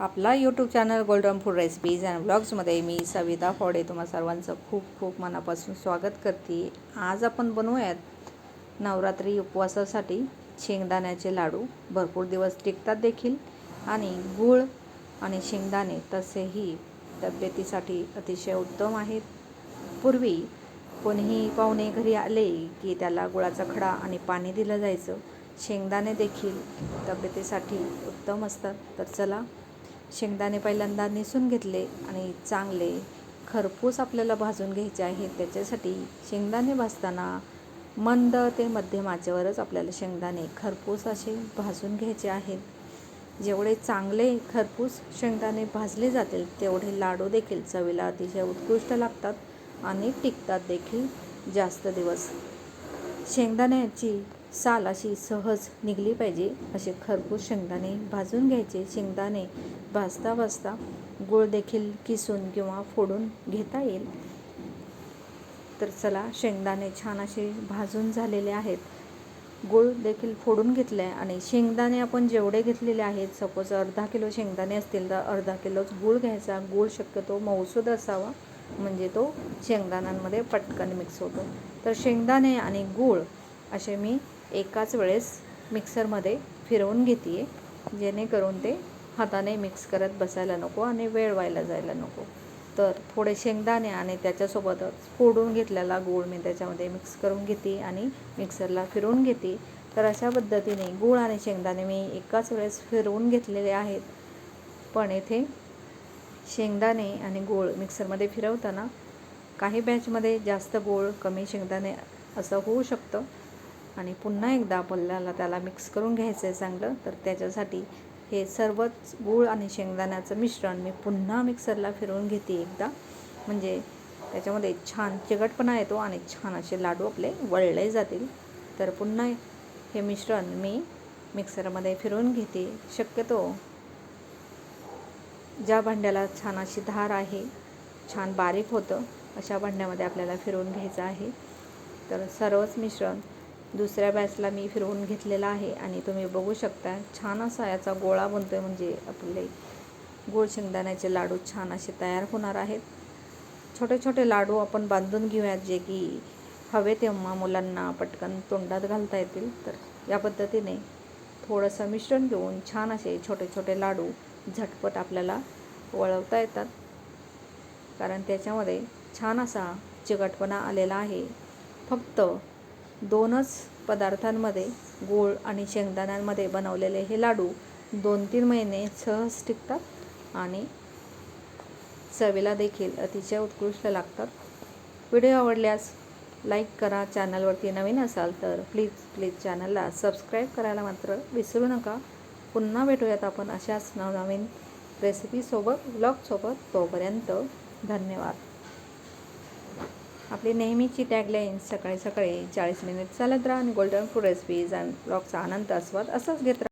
आपला YouTube channel golden food recipes and ब्लॉग्समध्ये मी सविता फोडे तुम्हा सर्वांचं खूप खूप मनापासून स्वागत करते. आज आपण बनवूयात नवरात्री उपवासासाठी शेंगदाण्याचे लाडू. भरपूर दिवस टिकतात देखील. आणि गूळ आणि शेंगदाणे तसेही तब्येतीसाठी अतिशय उत्तम आहेत. पूर्वी कोणीही पाहुणे घरी आले की त्याला गुळाचा खडा आणि पाणी दिलं जायचं. शेंगदाणे देखील तब्येतीसाठी उत्तम असतात. तर चला शेंगदाणे पहिल्यांदा नेसून घेतले आणि चांगले खरपूस आपल्याला भाजून घ्यायचे आहेत त्याच्यासाठी शेंगदाणे भाजताना मंद ते मध्यम आचेवरच आपल्याला शेंगदाणे खरपूस असे भाजून घ्यायचे आहेत. जेवढे चांगले खरपूस शेंगदाणे भाजले जातील तेवढे लाडू देखील चवीला अतिशय उत्कृष्ट लागतात आणि टिकतात देखील जास्त दिवस. शेंगदाण्याची साल अशी सहज निघली पाहिजे. असे खरपूस शेंगदाणे भाजून घ्यायचे. शेंगदाणे भाजता भाजता गूळ देखील किसून किंवा फोडून घेता येईल. तर चला शेंगदाणे छान असे भाजून झालेले आहेत. गूळ देखील फोडून घेतले आहे आणि शेंगदाणे आपण जेवढे घेतलेले आहेत सपोज अर्धा किलो शेंगदाणे असतील तर अर्धा किलोच गूळ घ्यायचा. गूळ शक्यतो मौसूद असावा. म्हणजे तो शेंगदाण्यांमध्ये पटकन मिक्स होतो. तर शेंगदाणे आणि गूळ असे मी एकाच वेळेस मिक्सरमध्ये फिरवून घेते आहे जेणेकरून ते हाताने मिक्स करत बसायला नको आणि वेळ व्हायला जायला नको. तर थोडे शेंगदाणे आणि त्याच्यासोबतच फोडून घेतलेला गूळ मी त्याच्यामध्ये मिक्स करून घेते आणि मिक्सरला फिरवून घेते. तर अशा पद्धतीने गूळ आणि शेंगदाणे मी एकाच वेळेस फिरवून घेतलेले आहेत. पण येथे शेंगदाणे आणि गूळ मिक्सरमध्ये फिरवताना काही बॅचमध्ये जास्त गूळ कमी शेंगदाणे असं होऊ शकतं. आणि पुन्हा एकदा आपल्याला त्याला मिक्स करून घ्यायचं आहे चांगलं तर त्याच्यासाठी हे सर्वच गूळ आणि शेंगदाण्याचं मिश्रण मी पुन्हा मिक्सरला फिरवून घेते एकदा. म्हणजे त्याच्यामध्ये छान चिकटपणा येतो आणि छान असे लाडू आपले वळले जातील. तर पुन्हा हे मिश्रण मी मिक्सरमध्ये फिरवून घेते. शक्यतो ज्या भांड्याला छान अशी धार आहे छान बारीक होतं अशा भांड्यामध्ये आपल्याला फिरवून घ्यायचं आहे. तर सर्वच मिश्रण दुसऱ्या बॅचला मी फिरवून घेतलेला आहे आणि तुम्ही बघू शकता छान असा याचा गोळा बनतो आहे म्हणजे आपले गोळ शेंगदाण्याचे लाडू छान असे तयार होणार आहेत. छोटे छोटे लाडू आपण बांधून घेऊयात जे की हवे तेव्हा मुलांना पटकन तोंडात घालता येतील. तर या पद्धतीने थोडंसं मिश्रण घेऊन छान असे छोटे छोटे लाडू झटपट आपल्याला वळवता येतात. कारण त्याच्यामध्ये छान असा चिकटपणा आलेला आहे. फक्त दोनच पदार्थांमध्ये गूळ आणि शेंगदाण्यांमध्ये बनवलेले हे लाडू दोन तीन महिने सहज टिकतात आणि चवीला देखील अतिशय उत्कृष्ट लागतात. व्हिडिओ आवडल्यास लाईक करा चॅनलवरती नवीन असाल तर प्लीज प्लीज चॅनलला सबस्क्राईब करायला मात्र विसरू नका. पुन्हा भेटूयात आपण अशाच नवनवीन रेसिपीसोबत ब्लॉगसोबत. तोपर्यंत धन्यवाद. आपली नेहमीची टॅगलाईन सकाळी सकाळी चाळीस मिनिट चालत राहा आणि गोल्डन फूड रेसिपीज अँड ब्लॉगचा आनंद आस्वाद असंच घेत राहा.